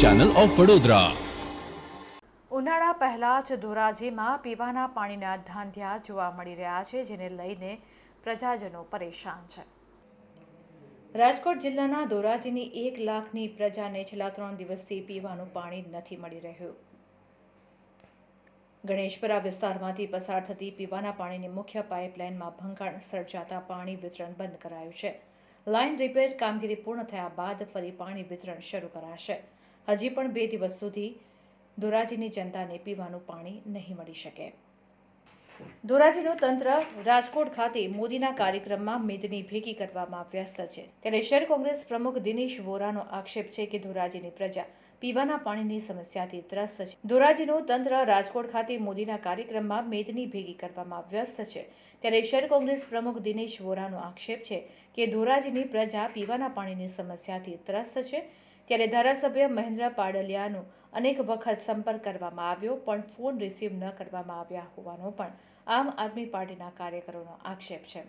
Channel of Vadodara ઉનાળા પહેલા જ ધોરાજીમાં પીવાના પાણીના ધાંધ્યા જોવા મળી રહ્યા છે, જેને લઈને પ્રજાજનો પરેશાન છે. રાજકોટ જિલ્લાના ધોરાજીની એક લાખની પ્રજાને છેલ્લા ત્રણ દિવસથી પીવાનું પાણી નથી મળી રહ્યું. ગણેશપરા વિસ્તારમાંથી પસાર થતી પીવાના પાણીની મુખ્ય પાઇપલાઇનમાં ભંગાણ સર્જાતા પાણી વિતરણ બંધ કરાયું છે. લાઇન રિપેર કામગીરી પૂર્ણ થયા બાદ ફરી પાણી વિતરણ શરૂ કરાશે. હજી પણ બે દિવસ સુધી ધોરાજીની જનતાને પીવાનું પાણી નહીં મળી શકે. ધોરાજીનું તંત્ર રાજકોટ ખાતે મોદીના કાર્યક્રમમાં મેદની ભેગી કરવામાં વ્યસ્ત છે. ત્યારે શહેર કોંગ્રેસ પ્રમુખ દિનેશ વોરાનો આક્ષેપ છે કે ધોરાજીની પ્રજા પીવાના પાણીની સમસ્યાથી ત્રસ્ત છે. ધોરાજીનું તંત્ર રાજકોટ ખાતે મોદીના કાર્યક્રમમાં મેદની ભેગી કરવામાં વ્યસ્ત છે. ત્યારે શહેર કોંગ્રેસ પ્રમુખ દિનેશ વોરાનો આક્ષેપ છે કે ધોરાજીની પ્રજા પીવાના પાણીની સમસ્યાથી ત્રસ્ત છે ત્યારે ધારાસભ્ય મહેન્દ્ર પાડલિયાનો અનેક વખત સંપર્ક કરવામાં આવ્યો, પણ ફોન રિસીવ ન કરવામાં આવ્યા હોવાનો પણ આમ આદમી પાર્ટીના કાર્યકરોનો આક્ષેપ છે.